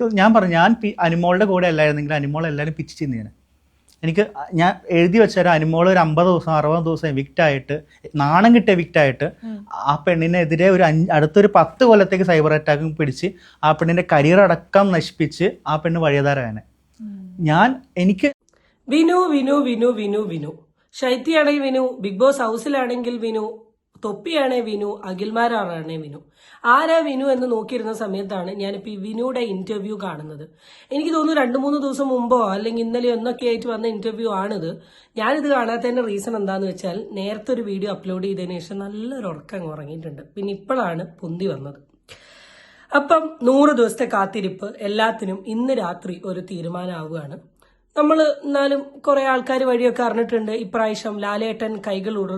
ഞാൻ പറഞ്ഞു ഞാൻ അനുമോളുടെ കൂടെ അല്ലായിരുന്നെങ്കിൽ അനുമോൾ എല്ലാവരും പിച്ച് ചെയ്യുന്നതാണ് എനിക്ക് ഞാൻ എഴുതി വെച്ച ഒരു അനുമോൾ ഒരു അമ്പത് ദിവസം അറുപത് ദിവസം എവിക്റ്റ് ആയിട്ട് നാണം കിട്ടിയ എവിക്റ്റ് ആയിട്ട് ആ പെണ്ണിനെതിരെ ഒരു അഞ്ച് അടുത്തൊരു പത്ത് കൊല്ലത്തേക്ക് സൈബർ അറ്റാക്കും പിടിച്ച് ആ പെണ്ണിന്റെ കരിയർ അടക്കം നശിപ്പിച്ച് ആ പെണ്ണ് വഴിയതാരാണ്. ഞാൻ എനിക്ക് വിനു വിനു വിനു വിനു വിനു. ശൈത്യാണെങ്കിൽ വിനു ബിഗ് ബോസ് ഹൗസിലാണെങ്കിൽ വിനു. തൊപ്പിയാണേ വിനു അഖിൽമാരാണേ വിനു. ആരാ വിനു എന്ന് നോക്കിയിരുന്ന സമയത്താണ് ഞാനിപ്പോൾ ഈ വിനുയുടെ ഇന്റർവ്യൂ കാണുന്നത്. എനിക്ക് തോന്നുന്നു രണ്ട് മൂന്ന് ദിവസം മുമ്പോ അല്ലെങ്കിൽ ഇന്നലെ ഒന്നൊക്കെ ആയിട്ട് വന്ന ഇന്റർവ്യൂ ആണിത്. ഞാനിത് കാണാത്തതിന്റെ റീസൺ എന്താന്ന് വെച്ചാൽ നേരത്തെ ഒരു വീഡിയോ അപ്ലോഡ് ചെയ്തതിനു ശേഷം നല്ലൊരു ഉറക്കം ഉറങ്ങിയിട്ടുണ്ട്. പിന്നെ ഇപ്പോഴാണ് പൊന്തി വന്നത്. അപ്പം നൂറ് ദിവസത്തെ കാത്തിരിപ്പ് എല്ലാത്തിനും ഇന്ന് രാത്രി ഒരു തീരുമാനമാവുകയാണ്. നമ്മൾ എന്നാലും കുറെ ആൾക്കാർ വഴിയൊക്കെ അറിഞ്ഞിട്ടുണ്ട്. ഇപ്രാവശ്യം ലാലേട്ടൻ കൈകൾ ഉട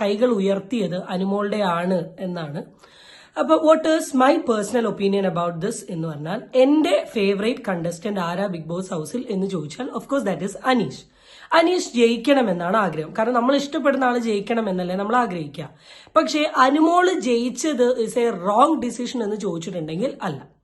കൈകൾ ഉയർത്തിയത് അനുമോളുടെ ആണ് എന്നാണ്. അപ്പൊ what is my personal opinion about this എന്ന് പറഞ്ഞാൽ എന്റെ ഫേവറേറ്റ് കണ്ടസ്റ്റന്റ് ആരാ ബിഗ് ബോസ് ഹൗസിൽ എന്ന് ചോദിച്ചാൽ of course that is Aneesh Aneesh ജയിക്കണമെന്നാണ് ആഗ്രഹം. കാരണം നമ്മൾ ഇഷ്ടപ്പെടുന്ന ആൾ ജയിക്കണം എന്നല്ലേ നമ്മൾ ആഗ്രഹിക്കുക. പക്ഷേ അനുമോൾ ജയിച്ചത് ഇസ് എ റോങ് ഡിസിഷൻ എന്ന് ചോദിച്ചിട്ടുണ്ടെങ്കിൽ അല്ല.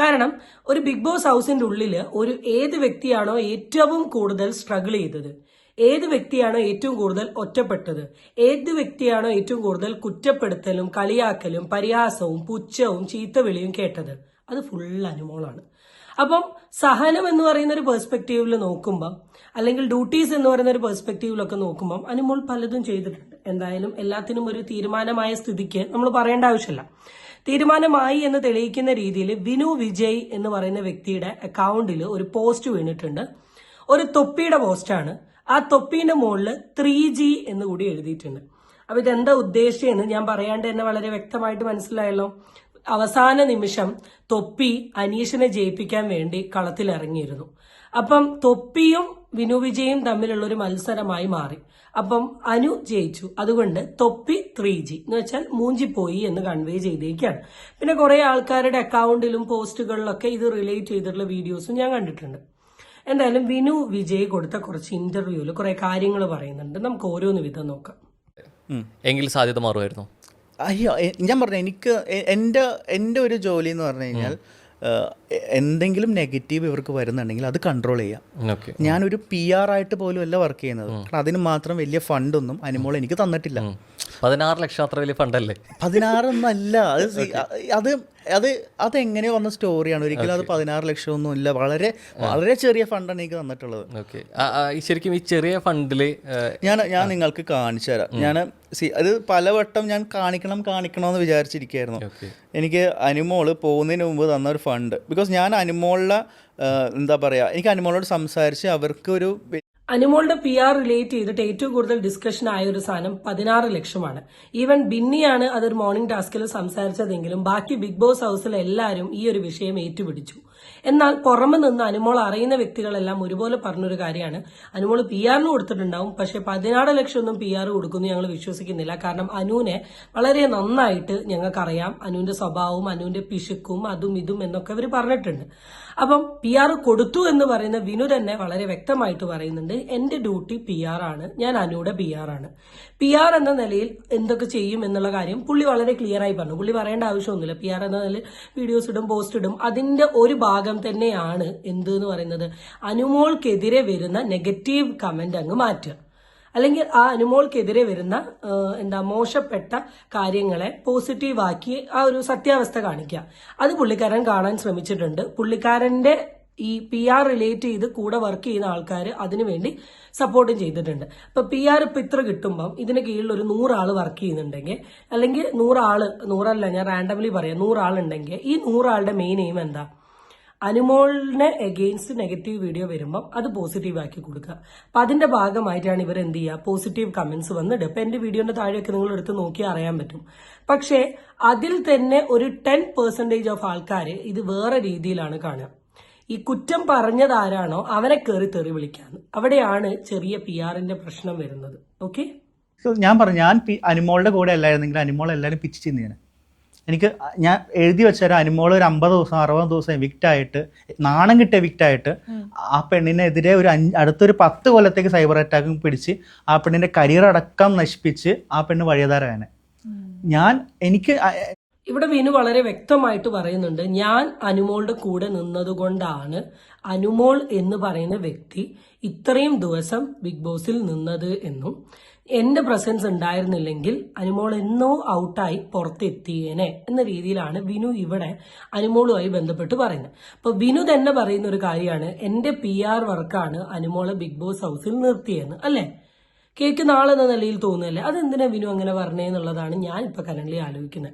കാരണം ഒരു ബിഗ് ബോസ് ഹൗസിന്റെ ഉള്ളിൽ ഒരു ഏത് വ്യക്തിയാണോ ഏറ്റവും കൂടുതൽ സ്ട്രഗിൾ ചെയ്തത്? ഏത് വ്യക്തിയാണോ ഏറ്റവും കൂടുതൽ ഒറ്റപ്പെട്ടത്? ഏത് വ്യക്തിയാണോ ഏറ്റവും കൂടുതൽ കുറ്റപ്പെടുത്തലും കളിയാക്കലും പരിഹാസവും പുച്ഛവും ചീത്തവിളിയും കേട്ടത്? അത് ഫുൾ അനുമോളാണ്. അപ്പം സഹനം എന്ന് പറയുന്ന ഒരു പെർസ്പെക്റ്റീവിൽ നോക്കുമ്പോൾ അല്ലെങ്കിൽ ഡ്യൂട്ടീസ് എന്ന് പറയുന്ന ഒരു പെർസ്പെക്റ്റീവിലൊക്കെ നോക്കുമ്പോൾ അനുമോൾ പലതും ചെയ്തിട്ടുണ്ട്. എന്തായാലും എല്ലാത്തിനും ഒരു തീരുമാനമായ സ്ഥിതിക്ക് നമ്മൾ പറയേണ്ട ആവശ്യമില്ല. തീരുമാനമായി എന്ന് തെളിയിക്കുന്ന രീതിയിൽ വിനു വിജയ് എന്ന് പറയുന്ന വ്യക്തിയുടെ അക്കൗണ്ടിൽ ഒരു പോസ്റ്റ് വീണിട്ടുണ്ട്. ഒരു തൊപ്പിയുടെ പോസ്റ്റാണ് ആ തൊപ്പീന്റെ മുകളിൽ ത്രീ ജി എന്ന് കൂടി എഴുതിയിട്ടുണ്ട്. അപ്പൊ ഇതെന്താ ഉദ്ദേശിച്ചെന്ന് ഞാൻ പറയാണ്ട് തന്നെ വളരെ വ്യക്തമായിട്ട് മനസ്സിലായല്ലോ. അവസാന നിമിഷം തൊപ്പി അനീഷിനെ ജയിപ്പിക്കാൻ വേണ്ടി കളത്തിലിറങ്ങിയിരുന്നു. അപ്പം തൊപ്പിയും വിനു വിജയും തമ്മിലുള്ള ഒരു മത്സരമായി മാറി. അപ്പം അനു ജയിച്ചു. അതുകൊണ്ട് തൊപ്പി ത്രീ ജി എന്ന് വെച്ചാൽ മൂഞ്ചിപ്പോയി എന്ന് കൺവേ ചെയ്തേക്കാണ്. പിന്നെ കുറെ ആൾക്കാരുടെ അക്കൗണ്ടിലും പോസ്റ്റുകളിലൊക്കെ ഇത് റിലേറ്റ് ചെയ്തിട്ടുള്ള വീഡിയോസും ഞാൻ കണ്ടിട്ടുണ്ട്. എന്തായാലും വിനു വിജയ് കൊടുത്ത കുറച്ച് ഇന്റർവ്യൂവിൽ കുറെ കാര്യങ്ങൾ പറയുന്നുണ്ട്. നമുക്ക് ഓരോന്ന് വിധം നോക്കാം. എങ്കിൽ സാധ്യത മാറുമായിരുന്നു. അയ്യോ ഞാൻ പറഞ്ഞു എനിക്ക് എന്റെ എന്റെ ഒരു ജോലി എന്ന് പറഞ്ഞു കഴിഞ്ഞാൽ എന്തെങ്കിലും നെഗറ്റീവ് ഇവർക്ക് വരുന്നുണ്ടെങ്കിൽ അത് കൺട്രോൾ ചെയ്യാം. ഞാനൊരു പി ആർ ആയിട്ട് പോലും അല്ല വർക്ക് ചെയ്യുന്നത് കാരണം അതിന് മാത്രം വലിയ ഫണ്ടൊന്നും അനുമോൾ എനിക്ക് തന്നിട്ടില്ല. പതിനാറ് ലക്ഷം അത്ര വലിയ ഫണ്ടല്ലേ പതിനാറൊന്നല്ല. അത് അത് അത് അതെങ്ങനെയോ വന്ന സ്റ്റോറിയാണ് ഒരിക്കലും അത് പതിനാറ് ലക്ഷം ഒന്നും ഇല്ല വളരെ വളരെ ചെറിയ ഫണ്ടാണ് എനിക്ക് തന്നിട്ടുള്ളത്. ഓക്കെ ശരിക്കും ഈ ചെറിയ ഫണ്ടിൽ ഞാൻ ഞാൻ നിങ്ങൾക്ക് കാണിച്ചു തരാം. ഞാൻ സി അത് പലവട്ടം ഞാൻ കാണിക്കണം കാണിക്കണമെന്ന് വിചാരിച്ചിരിക്കുകയായിരുന്നു എനിക്ക് അനുമോൾ പോകുന്നതിന് മുമ്പ് തന്ന ഒരു ഫണ്ട് ബിക്കോസ് ഞാൻ അനുമോളിലെ എന്താ പറയുക എനിക്ക് അനുമോളോട് സംസാരിച്ച് അവർക്ക് ഒരു അനുമോളുടെ പി ആർ റിലേറ്റ് ചെയ്തിട്ട് ഏറ്റവും കൂടുതൽ ഡിസ്കഷൻ ആയ ഒരു സാധനം പതിനാറ് ലക്ഷമാണ്. ഈവൻ ബിന്നിയാണ് അതൊരു മോർണിംഗ് ടാസ്കിൽ സംസാരിച്ചതെങ്കിലും ബാക്കി ബിഗ് ബോസ് ഹൗസിൽ എല്ലാവരും ഈ ഒരു വിഷയം ഏറ്റുപിടിച്ചു. എന്നാൽ പുറമെ നിന്ന് അനുമോൾ അറിയുന്ന വ്യക്തികളെല്ലാം ഒരുപോലെ പറഞ്ഞൊരു കാര്യമാണ്. അനുമോൾ പി ആറിന് കൊടുത്തിട്ടുണ്ടാവും പക്ഷെ പതിനാറ് ലക്ഷം ഒന്നും പി ആർ കൊടുക്കുന്നു ഞങ്ങൾ വിശ്വസിക്കുന്നില്ല. കാരണം അനുവിനെ വളരെ നന്നായിട്ട് ഞങ്ങൾക്കറിയാം. അനുവിന്റെ സ്വഭാവവും അനുവിന്റെ പിശുക്കും അതും ഇതും എന്നൊക്കെ അവർ പറഞ്ഞിട്ടുണ്ട്. അപ്പം പി ആർ കൊടുത്തു എന്ന് പറയുന്ന വിനു തന്നെ വളരെ വ്യക്തമായിട്ട് പറയുന്നുണ്ട് എന്റെ ഡ്യൂട്ടി പി ആർ ആണ് ഞാൻ അനുയുടെ പി ആർ ആണ്. പി ആർ എന്ന നിലയിൽ എന്തൊക്കെ ചെയ്യും എന്നുള്ള കാര്യം പുള്ളി വളരെ ക്ലിയർ ആയി പറഞ്ഞു. പുള്ളി പറയേണ്ട ആവശ്യമൊന്നുമില്ല. പി ആർ എന്ന നിലയിൽ വീഡിയോസ് ഇടും പോസ്റ്റ് ഇടും. അതിന്റെ ഒരു ഭാഗം തന്നെയാണ് എന്ത് എന്ന് പറയുന്നത്? അനുമോൾക്കെതിരെ വരുന്ന നെഗറ്റീവ് കമന്റ് അങ്ങ് മാറ്റുക. അല്ലെങ്കിൽ ആ അനുമോൾക്കെതിരെ വരുന്ന എന്താ മോശപ്പെട്ട കാര്യങ്ങളെ പോസിറ്റീവാക്കി ആ ഒരു സത്യാവസ്ഥ കാണിക്കുക. അത് പുള്ളിക്കാരൻ കാണാൻ ശ്രമിച്ചിട്ടുണ്ട്. പുള്ളിക്കാരന്റെ ഈ പി ആർ റിലേറ്റ് ചെയ്ത് കൂടെ വർക്ക് ചെയ്യുന്ന ആൾക്കാർ അതിനുവേണ്ടി സപ്പോർട്ടും ചെയ്തിട്ടുണ്ട്. അപ്പൊ പി ആർ ഇപ്പൊ ഇത്ര കിട്ടുമ്പം ഇതിന് കീഴിൽ ഒരു നൂറാൾ വർക്ക് ചെയ്യുന്നുണ്ടെങ്കിൽ അല്ലെങ്കിൽ നൂറാൾ നൂറല്ല ഞാൻ റാൻഡംലി പറയാം നൂറാളുണ്ടെങ്കിൽ ഈ നൂറാളുടെ മെയിൻ എയിം എന്താ? അനുമോളിനെ എഗെയിൻസ്റ്റ് നെഗറ്റീവ് വീഡിയോ വരുമ്പോൾ അത് പോസിറ്റീവ് ആക്കി കൊടുക്കുക. അപ്പൊ അതിന്റെ ഭാഗമായിട്ടാണ് ഇവർ എന്ത് ചെയ്യുക? പോസിറ്റീവ് കമന്റ്സ് വന്നിട്ട് ഇപ്പൊ എന്റെ വീഡിയോന്റെ താഴെയൊക്കെ നിങ്ങൾ എടുത്ത് നോക്കി അറിയാൻ പറ്റും. പക്ഷേ അതിൽ തന്നെ ഒരു ടെൻ പെർസെന്റേജ് ഓഫ് ആൾക്കാർ ഇത് വേറെ രീതിയിലാണ് കാണുക. ഈ കുറ്റം പറഞ്ഞത് ആരാണോ അവനെ കയറി തെറി വിളിക്കാൻ. അവിടെയാണ് ചെറിയ പി ആറിന്റെ പ്രശ്നം വരുന്നത്. ഓക്കെ ഞാൻ പറഞ്ഞു ഞാൻ അനുമോളുടെ കൂടെ അല്ലായിരുന്നെങ്കിൽ അനുമോൾ എല്ലാവരും പിച്ച് ചെയ്യുന്നതാണ് എനിക്ക് ഞാൻ എഴുതി വെച്ച ഒരു അനുമോൾ ഒരു അമ്പത് ദിവസം അറുപത് ദിവസം എവിക്റ്റ് ആയിട്ട് നാണം കിട്ടിയ എവിക്റ്റ് ആയിട്ട് ആ പെണ്ണിനെതിരെ ഒരു അഞ്ച് അടുത്തൊരു പത്ത് കൊല്ലത്തേക്ക് സൈബർ അറ്റാക്കും പിടിച്ച് ആ പെണ്ണിന്റെ കരിയർ അടക്കം നശിപ്പിച്ച് ആ പെണ്ണ് വഴിയതാരാണ്. ഞാൻ എനിക്ക് ഇവിടെ വിനു വളരെ വ്യക്തമായിട്ട് പറയുന്നുണ്ട് ഞാൻ അനുമോളുടെ കൂടെ നിന്നതുകൊണ്ടാണ് അനുമോൾ എന്ന് പറയുന്ന വ്യക്തി ഇത്രയും ദിവസം ബിഗ് ബോസിൽ നിന്നത് എന്നും. എന്റെ പ്രസൻസ് ഉണ്ടായിരുന്നില്ലെങ്കിൽ അനുമോൾ എന്നോ ഔട്ടായി പുറത്തെത്തിയേനെ എന്ന രീതിയിലാണ് വിനു ഇവിടെ അനുമോളുമായി ബന്ധപ്പെട്ട് പറയുന്നത്. അപ്പൊ വിനു തന്നെ പറയുന്ന ഒരു കാര്യമാണ് എന്റെ പി ആർ വർക്കാണ് അനുമോളെ ബിഗ് ബോസ് ഹൗസിൽ നിർത്തിയെന്ന് അല്ലേ? കേൾക്കുന്ന നാളെന്ന നിലയിൽ തോന്നുന്നല്ലേ അതെന്തിനാ വിനു അങ്ങനെ പറഞ്ഞേന്നുള്ളതാണ് ഞാൻ ഇപ്പൊ കരണ്ട്ലി ആലോചിക്കുന്നത്.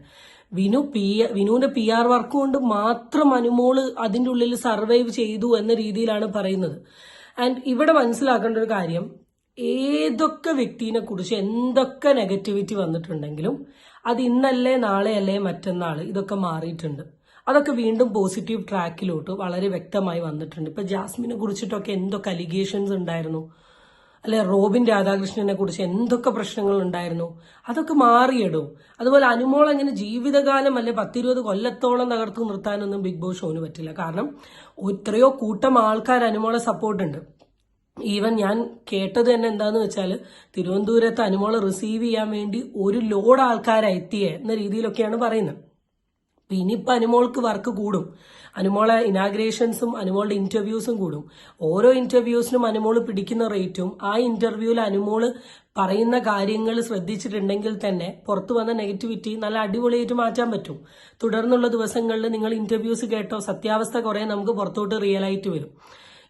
വിനു പി വിനുവിന്റെ പി ആർ വർക്ക് കൊണ്ട് മാത്രം അനുമോൾ അതിന്റെ ഉള്ളിൽ സർവൈവ് ചെയ്തു എന്ന രീതിയിലാണ് പറയുന്നത്. ആൻഡ് ഇവിടെ മനസ്സിലാക്കേണ്ട ഒരു കാര്യം ഏതൊക്കെ വ്യക്തിനെ കുറിച്ച് എന്തൊക്കെ നെഗറ്റിവിറ്റി വന്നിട്ടുണ്ടെങ്കിലും അത് ഇന്നല്ലേ നാളെയല്ലേ മറ്റന്നാൾ ഇതൊക്കെ മാറിയിട്ടുണ്ട്. അതൊക്കെ വീണ്ടും പോസിറ്റീവ് ട്രാക്കിലോട്ട് വളരെ വ്യക്തമായി വന്നിട്ടുണ്ട്. ഇപ്പൊ ജാസ്മിനെ കുറിച്ചിട്ടൊക്കെ എന്തൊക്കെ അലിഗേഷൻസ് ഉണ്ടായിരുന്നു? അല്ലെ റോബിൻ രാധാകൃഷ്ണനെ കുറിച്ച് എന്തൊക്കെ പ്രശ്നങ്ങൾ ഉണ്ടായിരുന്നു? അതൊക്കെ മാറിയിടും. അതുപോലെ അനുമോൾ അങ്ങനെ ജീവിതകാലം അല്ലെ പത്തിരുപത് കൊല്ലത്തോളം തകർത്തു നിർത്താനൊന്നും ബിഗ് ബോസ് ഷോന് പറ്റില്ല. കാരണം എത്രയോ കൂട്ടം ആൾക്കാർ അനുമോളെ സപ്പോർട്ടുണ്ട് ഈവൻ ഞാൻ കേട്ടത് തന്നെ എന്താന്ന് വെച്ചാൽ തിരുവനന്തപുരത്ത് അനുമോളെ റിസീവ് ചെയ്യാൻ വേണ്ടി ഒരു ലോഡ് ആൾക്കാരെ എത്തിയേ എന്ന രീതിയിലൊക്കെയാണ് പറയുന്നത്. അപ്പൊ ഇനിയിപ്പോ അനുമോൾക്ക് വർക്ക് കൂടും. അനുമോളെ ഇനാഗ്രേഷൻസും അനുമോളുടെ ഇന്റർവ്യൂസും കൂടും. ഓരോ ഇന്റർവ്യൂസിനും അനുമോൾ പിടിക്കുന്ന റേറ്റും ആ ഇന്റർവ്യൂവിൽ അനുമോൾ പറയുന്ന കാര്യങ്ങൾ ശ്രദ്ധിച്ചിട്ടുണ്ടെങ്കിൽ തന്നെ പുറത്തു വന്ന നെഗറ്റിവിറ്റി നല്ല അടിപൊളിയായിട്ട് മാറ്റാൻ പറ്റും. തുടർന്നുള്ള ദിവസങ്ങളിൽ നിങ്ങൾ ഇന്റർവ്യൂസ് കേട്ടോ സത്യാവസ്ഥ കുറെ നമുക്ക് പുറത്തോട്ട് റിയലായിട്ട് വരും.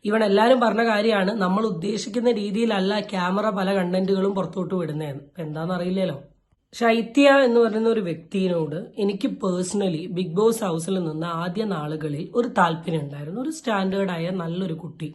ഇവൺ എല്ലാവരും പറഞ്ഞ കാര്യമാണ് നമ്മൾ ഉദ്ദേശിക്കുന്ന രീതിയിലല്ല ക്യാമറ പല കണ്ടന്റുകളും പുറത്തോട്ട് വിടുന്നതെന്ന്. എന്താണെന്ന് അറിയില്ലല്ലോ. ശൈത്യ എന്ന് പറയുന്ന ഒരു വ്യക്തിയോട് എനിക്ക് പേഴ്സണലി ബിഗ് ബോസ് ഹൗസിൽ നിന്ന് ആദ്യ നാളുകളിൽ ഒരു താല്പര്യം ഉണ്ടായിരുന്നു. ഒരു സ്റ്റാൻഡേർഡായ നല്ലൊരു കുട്ടി.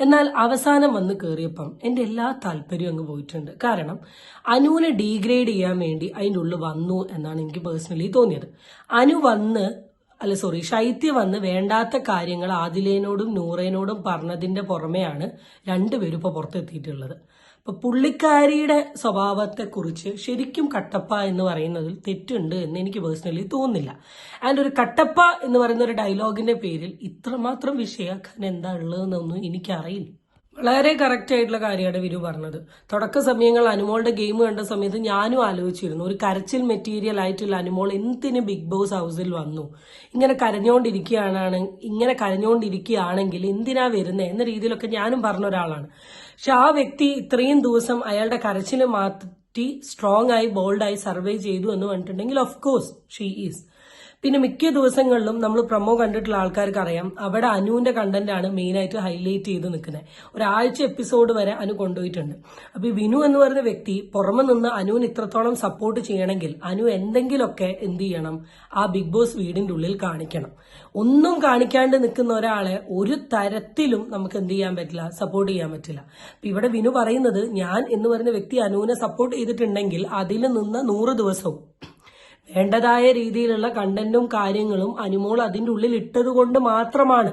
എന്നാൽ അവസാനം വന്ന് കയറിയപ്പം എന്റെ എല്ലാ താല്പര്യവും അങ്ങ് പോയിട്ടുണ്ട്. കാരണം അനുവിനെ ഡീഗ്രേഡ് ചെയ്യാൻ വേണ്ടി അതിന്റെ ഉള്ളിൽ വന്നു എന്നാണ് എനിക്ക് പേഴ്സണലി തോന്നിയത്. അനു വന്ന് അല്ല സോറി ശൈത്യ വന്ന് വേണ്ടാത്ത കാര്യങ്ങൾ ആദിലേനോടും നൂറേനോടും പറഞ്ഞതിന്റെ പുറമെയാണ് രണ്ടുപേരും ഇപ്പൊ പുറത്തെത്തിയിട്ടുള്ളത്. അപ്പൊ പുള്ളിക്കാരിയുടെ സ്വഭാവത്തെക്കുറിച്ച് ശരിക്കും കട്ടപ്പ എന്ന് പറയുന്നതിൽ തെറ്റുണ്ട് എന്ന് എനിക്ക് പേഴ്സണലി തോന്നുന്നില്ല. ആൻഡ് ഒരു കട്ടപ്പ എന്ന് പറയുന്ന ഒരു ഡയലോഗിന്റെ പേരിൽ ഇത്രമാത്രം വിഷയാക്കാൻ എന്താ ഉള്ളതെന്നൊന്നും എനിക്കറിയില്ല. വളരെ കറക്റ്റ് ആയിട്ടുള്ള കാര്യമാണ് വിരു പറഞ്ഞത്. തുടക്ക സമയങ്ങൾ അനുമോളുടെ ഗെയിം കണ്ട സമയത്ത് ഞാനും ആലോചിച്ചിരുന്നു. ഒരു കരച്ചിൽ മെറ്റീരിയൽ ആയിട്ടുള്ള അനുമോൾ എന്തിന് ബിഗ് ബോസ് ഹൗസിൽ വന്നു? ഇങ്ങനെ കരഞ്ഞുകൊണ്ടിരിക്കുകയാണ് ഇങ്ങനെ കരഞ്ഞുകൊണ്ടിരിക്കുകയാണെങ്കിൽ എന്തിനാ വരുന്നത് എന്ന രീതിയിലൊക്കെ ഞാനും പറഞ്ഞ ഒരാളാണ്. പക്ഷെ ആ വ്യക്തി ഇത്രയും ദിവസം അയാളുടെ കരച്ചിൽ മാറ്റി സ്ട്രോങ് ആയി ബോൾഡായി സർവേ ചെയ്തു എന്ന് പറഞ്ഞിട്ടുണ്ടെങ്കിൽ ഓഫ് കോഴ്സ് ഷീ ഈസ് പിന്നെ മിക്ക ദിവസങ്ങളിലും നമ്മൾ പ്രൊമോ കണ്ടിട്ടുള്ള ആൾക്കാർക്ക് അറിയാം അവിടെ അനുവിന്റെ കണ്ടന്റ് ആണ് മെയിൻ ആയിട്ട് ഹൈലൈറ്റ് ചെയ്ത് നിൽക്കുന്നത് ഒരാഴ്ച എപ്പിസോഡ് വരെ അനു കൊണ്ടുപോയിട്ടുണ്ട്. അപ്പൊ ഈ വിനു എന്ന് പറയുന്ന വ്യക്തി പുറമെ നിന്ന് അനുവിന് ഇത്രത്തോളം സപ്പോർട്ട് ചെയ്യണമെങ്കിൽ അനു എന്തെങ്കിലുമൊക്കെ എന്ത് ചെയ്യണം? ആ ബിഗ് ബോസ് വീടിന്റെ ഉള്ളിൽ കാണിക്കണം. ഒന്നും കാണിക്കാണ്ട് നിൽക്കുന്ന ഒരാളെ ഒരു തരത്തിലും നമുക്ക് എന്ത് ചെയ്യാൻ പറ്റില്ല സപ്പോർട്ട് ചെയ്യാൻ പറ്റില്ല. അപ്പൊ ഇവിടെ വിനു പറയുന്നത് ഞാൻ എന്ന് പറയുന്ന വ്യക്തി അനുവിനെ സപ്പോർട്ട് ചെയ്തിട്ടുണ്ടെങ്കിൽ അതിൽ നിന്ന് നൂറ് ദിവസവും വേണ്ടതായ രീതിയിലുള്ള കണ്ടന്റും കാര്യങ്ങളും അനുമോൾ അതിന്റെ ഉള്ളിൽ ഇട്ടത് കൊണ്ട് മാത്രമാണ്.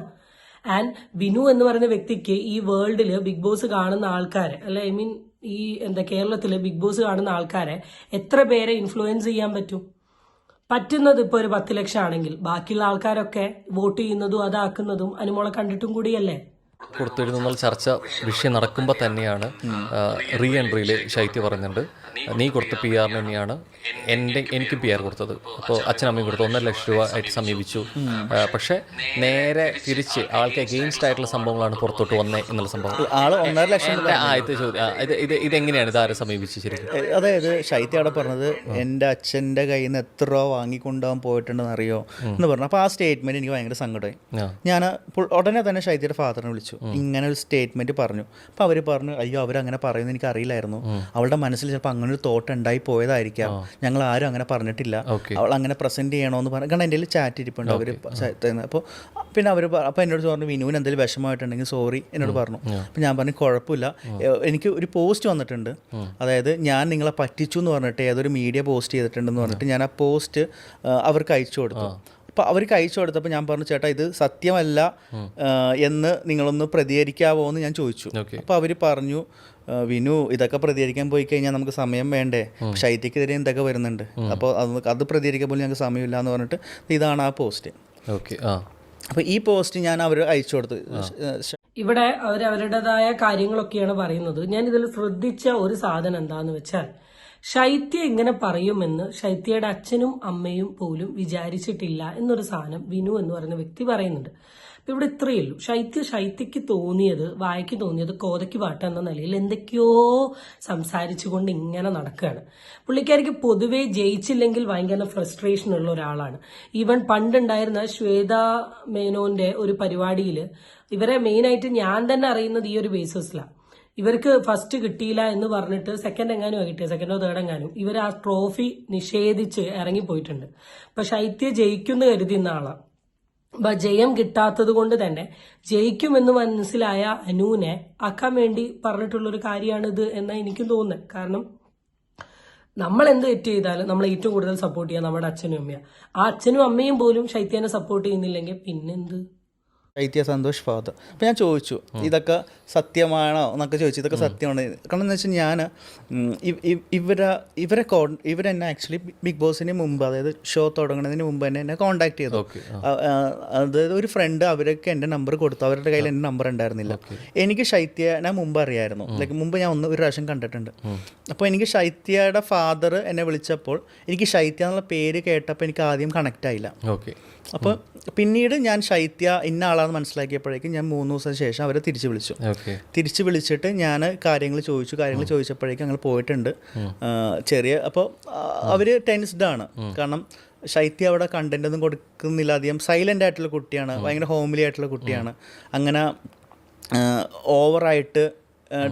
ആൻഡ് വിനു എന്ന് പറയുന്ന വ്യക്തിക്ക് ഈ വേൾഡിൽ ബിഗ് ബോസ് കാണുന്ന ആൾക്കാരെ അല്ലെ ഐ മീൻ ഈ എന്താ കേരളത്തിൽ ബിഗ് ബോസ് കാണുന്ന ആൾക്കാരെ എത്ര പേരെ ഇൻഫ്ലുവൻസ് ചെയ്യാൻ പറ്റും? പറ്റുന്നത് ഇപ്പൊ ഒരു പത്ത് ലക്ഷം ആണെങ്കിൽ. ബാക്കിയുള്ള ആൾക്കാരൊക്കെ വോട്ട് ചെയ്യുന്നതും അതാക്കുന്നതും അനുമോളെ കണ്ടിട്ടും കൂടിയല്ലേ? കൊടുത്തിരുന്ന ചർച്ച വിഷയം നടക്കുമ്പോൾ തന്നെയാണ് റീ എൻട്രിയിൽ ശൈത്യ പറയുന്നുണ്ട് നീ കൊടുത്ത പി ആറിന് തന്നെയാണ് എന്റെ എനിക്ക് പി ആർ കൊടുത്തത്. അപ്പോൾ അച്ഛനമ്മയും കൊടുത്തു. ഒന്നര ലക്ഷം രൂപ ആയിട്ട് സമീപിച്ചു. പക്ഷേ നേരെ തിരിച്ച് ആൾക്ക് അഗെയിൻസ്റ്റ് ആയിട്ടുള്ള സംഭവങ്ങളാണ് പുറത്തോട്ട് വന്നത് എന്നുള്ള സംഭവം. ആൾ ഒന്നര ലക്ഷം ആദ്യത്തെ ചോദ്യം. ഇത് ഇത് ഇതെങ്ങനെയാണ് ഇത് ആരെ സമീപിച്ച് ശരിക്കും? അതായത് ശൈത്യ അവിടെ പറഞ്ഞത് എന്റെ അച്ഛന്റെ കയ്യിൽ നിന്ന് എത്ര രൂപ വാങ്ങിക്കൊണ്ടുപോകാൻ പോയിട്ടുണ്ടെന്ന് അറിയോ എന്ന് പറഞ്ഞു. അപ്പോൾ ആ സ്റ്റേറ്റ്മെന്റ് എനിക്ക് ഭയങ്കര സങ്കടമായി. ഞാൻ ഉടനെ തന്നെ ശൈത്യയുടെ ഫാദറിനെ വിളിച്ചു. ഇങ്ങനെ ഒരു സ്റ്റേറ്റ്മെന്റ് പറഞ്ഞു. അപ്പോൾ അവർ പറഞ്ഞു അയ്യോ അവരങ്ങനെ പറയുന്നത് എനിക്ക് അറിയില്ലായിരുന്നു അവളുടെ മനസ്സിൽ ചിലപ്പോൾ അങ്ങനെ ഒരു തോട്ട് ഉണ്ടായി പോയതായിരിക്കാം. ഞങ്ങൾ ആരും അങ്ങനെ പറഞ്ഞിട്ടില്ല. അവൾ അങ്ങനെ പ്രസന്റ് ചെയ്യണമെന്ന് പറഞ്ഞു. കാരണം എന്റെ ചാറ്റ് ഇരിപ്പുണ്ട്. അവർ അപ്പോൾ പിന്നെ അവർ അപ്പോൾ എന്നോട് പറഞ്ഞു വിനുവിന് എന്തെങ്കിലും വിഷമമായിട്ടുണ്ടെങ്കിൽ സോറി എന്നോട് പറഞ്ഞു. അപ്പോൾ ഞാൻ പറഞ്ഞു കുഴപ്പമില്ല. എനിക്ക് ഒരു പോസ്റ്റ് വന്നിട്ടുണ്ട്. അതായത് ഞാൻ നിങ്ങളെ പറ്റിച്ചു എന്ന് പറഞ്ഞിട്ട് ഏതൊരു മീഡിയ പോസ്റ്റ് ചെയ്തിട്ടുണ്ടെന്ന് പറഞ്ഞിട്ട് ഞാൻ ആ പോസ്റ്റ് അവർക്ക് അയച്ചു കൊടുത്തു. അപ്പോൾ അവർക്ക് അയച്ചു കൊടുത്തപ്പോൾ ഞാൻ പറഞ്ഞു ചേട്ടാ ഇത് സത്യമല്ല എന്ന് നിങ്ങളൊന്ന് പ്രതികരിക്കാവോ എന്ന് ഞാൻ ചോദിച്ചു. അപ്പോൾ അവർ പറഞ്ഞു വിനു ഇതൊക്കെ പ്രതികരിക്കാൻ പോയി കഴിഞ്ഞാൽ നമുക്ക് സമയം വേണ്ടേ? ശൈത്യക്കെതിരെ എന്തൊക്കെ വരുന്നുണ്ട്? അപ്പോൾ അത് അത് പ്രതികരിക്കാൻ പോലും ഞങ്ങൾക്ക് സമയമില്ല എന്ന് പറഞ്ഞിട്ട് ഇതാണ് ആ പോസ്റ്റ്. ഓക്കെ ആ. അപ്പോൾ ഈ പോസ്റ്റ് ഞാൻ അവർ അയച്ചു കൊടുത്തു. ഇവിടെ അവർ അവരുടേതായ കാര്യങ്ങളൊക്കെയാണ് പറയുന്നത്. ഞാൻ ഇതിൽ ശ്രദ്ധിച്ച ഒരു സാധനം എന്താന്ന് വെച്ചാൽ ശൈത്യ ഇങ്ങനെ പറയുമെന്ന് ശൈത്യയുടെ അച്ഛനും അമ്മയും പോലും വിചാരിച്ചിട്ടില്ല എന്നൊരു സാധനം വിനു എന്ന് പറയുന്ന വ്യക്തി പറയുന്നുണ്ട്. അപ്പൊ ഇവിടെ ഇത്രയേ ഉള്ളൂ. ശൈത്യ ശൈത്യക്ക് തോന്നിയത് വായിക്ക് തോന്നിയത് കോതയ്ക്ക് പാട്ട് എന്ന നിലയിൽ എന്തൊക്കെയോ സംസാരിച്ചുകൊണ്ട് ഇങ്ങനെ നടക്കുകയാണ്. പുള്ളിക്കാരിക്ക് പൊതുവേ ജയിച്ചില്ലെങ്കിൽ ഭയങ്കര ഫ്രസ്ട്രേഷൻ ഉള്ള ഒരാളാണ്. ഈവൻ പണ്ടുണ്ടായിരുന്ന ശ്വേത മേനോന്റെ ഒരു പരിപാടിയിൽ ഇവരെ മെയിനായിട്ട് ഞാൻ തന്നെ അറിയുന്നത് ഈ ഒരു ബേസിസിലാണ് ഇവർക്ക് ഫസ്റ്റ് കിട്ടിയില്ല എന്ന് പറഞ്ഞിട്ട് സെക്കൻഡ് എങ്ങാനും കിട്ടിയത് സെക്കൻഡോ തേർഡ് എങ്ങാനും. ഇവർ ആ ട്രോഫി നിഷേധിച്ച് ഇറങ്ങിപ്പോയിട്ടുണ്ട്. അപ്പൊ ശൈത്യ ജയിക്കുന്ന കരുതിയുന്ന ആളാണ് അപ്പൊ ജയം കിട്ടാത്തത് കൊണ്ട് തന്നെ ജയിക്കുമെന്ന് മനസ്സിലായ അനുവിനെ ആക്കാൻ വേണ്ടി പറഞ്ഞിട്ടുള്ള ഒരു കാര്യമാണിത് എന്ന് എനിക്കും തോന്നുന്നത് കാരണം നമ്മൾ എന്ത് തെറ്റ് ചെയ്താലും നമ്മൾ ഏറ്റവും കൂടുതൽ സപ്പോർട്ട് ചെയ്യുക നമ്മുടെ അച്ഛനും അമ്മയും. ആ അച്ഛനും അമ്മയും പോലും ശൈത്യനെ സപ്പോർട്ട് ചെയ്യുന്നില്ലെങ്കിൽ പിന്നെന്ത്? ശൈത്യ സന്തോഷ് ഫാദർ. അപ്പോൾ ഞാൻ ചോദിച്ചു ഇതൊക്കെ സത്യമാണോ? എന്നൊക്കെ ചോദിച്ചു ഇതൊക്കെ സത്യമാണ്? കാരണം എന്ന് വെച്ചാൽ ഞാൻ ഇവരെ ഇവരെ കോൺ ഇവരെന്നെ ആക്ച്വലി ബിഗ് ബോസിന് മുമ്പ് അതായത് ഷോ തുടങ്ങുന്നതിന് മുമ്പ് തന്നെ എന്നെ കോൺടാക്ട് ചെയ്തു. അതായത് ഒരു ഫ്രണ്ട് അവരൊക്കെ എന്റെ നമ്പർ കൊടുത്തു. അവരുടെ കയ്യിൽ എന്റെ നമ്പർ ഉണ്ടായിരുന്നില്ല. എനിക്ക് ശൈത്യനെ മുമ്പ് അറിയായിരുന്നു. ലൈക്ക് മുമ്പ് ഞാൻ ഒന്ന് ഒരു പ്രാവശ്യം കണ്ടിട്ടുണ്ട്. അപ്പോൾ എനിക്ക് ശൈത്യയുടെ ഫാദർ എന്നെ വിളിച്ചപ്പോൾ എനിക്ക് ശൈത്യ എന്നുള്ള പേര് കേട്ടപ്പോൾ എനിക്ക് ആദ്യം കണക്റ്റ് ആയില്ല. ഓക്കെ അപ്പോൾ പിന്നീട് ഞാൻ ശൈത്യ ഇന്ന ആളാണെന്ന് മനസ്സിലാക്കിയപ്പോഴേക്കും ഞാൻ മൂന്ന് ദിവസം ശേഷം അവരെ തിരിച്ച് വിളിച്ചു. തിരിച്ചു വിളിച്ചിട്ട് ഞാൻ കാര്യങ്ങൾ ചോദിച്ചു കാര്യങ്ങൾ ചോദിച്ചപ്പോഴേക്കും ഞങ്ങൾ പോയിട്ടുണ്ട്. ചെറിയ അപ്പോൾ അവർ ടെൻസ്ഡ് ആണ്. കാരണം ശൈത്യ അവിടെ കണ്ടന്റ് ഒന്നും കൊടുക്കുന്നില്ല അധികം. സൈലന്റ് ആയിട്ടുള്ള കുട്ടിയാണ്. ഭയങ്കര ഹോംലി ആയിട്ടുള്ള കുട്ടിയാണ്. അങ്ങനെ ഓവറായിട്ട്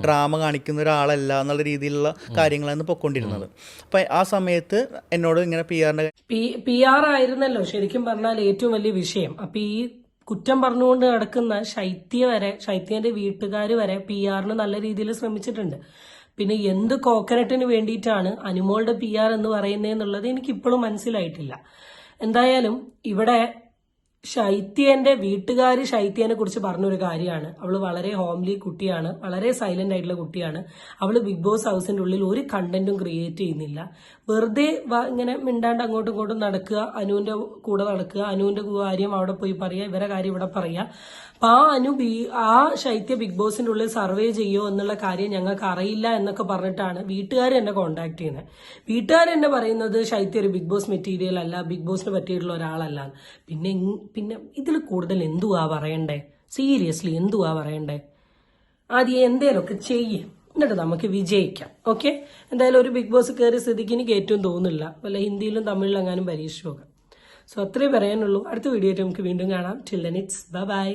ഡ്രാമ കാണിക്കുന്ന ഒരാളല്ല എന്നുള്ള രീതിയിലുള്ള കാര്യങ്ങളാണ് പൊയ്ക്കൊണ്ടിരുന്നത് അപ്പൊ ആ സമയത്ത് എന്നോട് ഇങ്ങനെ പി ആറിന്റെ പി ആർ ആയിരുന്നല്ലോ ശരിക്കും പറഞ്ഞാൽ ഏറ്റവും വലിയ വിഷയം. അപ്പൊ ഈ കുറ്റം പറഞ്ഞുകൊണ്ട് നടക്കുന്ന ശൈത്യ വരെ ശൈത്യന്റെ വീട്ടുകാർ വരെ പി ആറിന് നല്ല രീതിയിൽ ശ്രമിച്ചിട്ടുണ്ട്. പിന്നെ എന്ത് കോക്കനട്ടിന് വേണ്ടിയിട്ടാണ് അനുമോളുടെ പി ആർ എന്ന് പറയുന്നത് എന്നുള്ളത് എനിക്കിപ്പോഴും മനസ്സിലായിട്ടില്ല. എന്തായാലും ഇവിടെ ശൈത്യന്റെ വീട്ടുകാർ ശൈത്യനെ കുറിച്ച് പറഞ്ഞൊരു കാര്യമാണ്. അവൾ വളരെ ഹോംലി കുട്ടിയാണ്. വളരെ സൈലന്റ് ആയിട്ടുള്ള കുട്ടിയാണ്. അവൾ ബിഗ് ബോസ് ഹൗസിന്റെ ഉള്ളിൽ ഒരു കണ്ടന്റും ക്രിയേറ്റ് ചെയ്യുന്നില്ല. വെറുതെ ഇങ്ങനെ മിണ്ടാണ്ട് അങ്ങോട്ടും ഇങ്ങോട്ടും നടക്കുക അനുവിന്റെ കൂടെ നടക്കുക അനുവിന്റെ കാര്യം അവിടെ പോയി പറയുക ഇവരെ കാര്യം ഇവിടെ പറയുക. അപ്പൊ ആ അനു ബി ആ ശൈത്യ ബിഗ് ബോസിന്റെ ഉള്ളിൽ സർവേ ചെയ്യോ എന്നുള്ള കാര്യം ഞങ്ങൾക്ക് അറിയില്ല എന്നൊക്കെ പറഞ്ഞിട്ടാണ് വീട്ടുകാർ എന്നെ കോണ്ടാക്ട് ചെയ്യുന്നത് വീട്ടുകാർ എന്നെ പറയുന്നത് ശൈത്യ ഒരു ബിഗ് ബോസ് മെറ്റീരിയൽ അല്ല ബിഗ് ബോസിന് പറ്റിയിട്ടുള്ള ഒരാളല്ല. പിന്നെ പിന്നെ ഇതിൽ കൂടുതൽ എന്തുവാ പറയണ്ടേ? സീരിയസ്ലി എന്തുവാ പറയണ്ടേ? ആദ്യം എന്തേലൊക്കെ ചെയ്യേ. എന്നിട്ട് നമുക്ക് വിജയിക്കാം. ഓക്കെ എന്തായാലും ഒരു ബിഗ് ബോസ് കയറിയ സ്ഥിതിക്ക് എനിക്ക് ഏറ്റവും തോന്നുന്നില്ല. വല്ല ഹിന്ദിയിലും തമിഴിലും എങ്ങാനും പരീക്ഷ സോ അത്രേ പറയാനുള്ളൂ. അടുത്ത വീഡിയോ നമുക്ക് വീണ്ടും കാണാം. Till then it's bye bye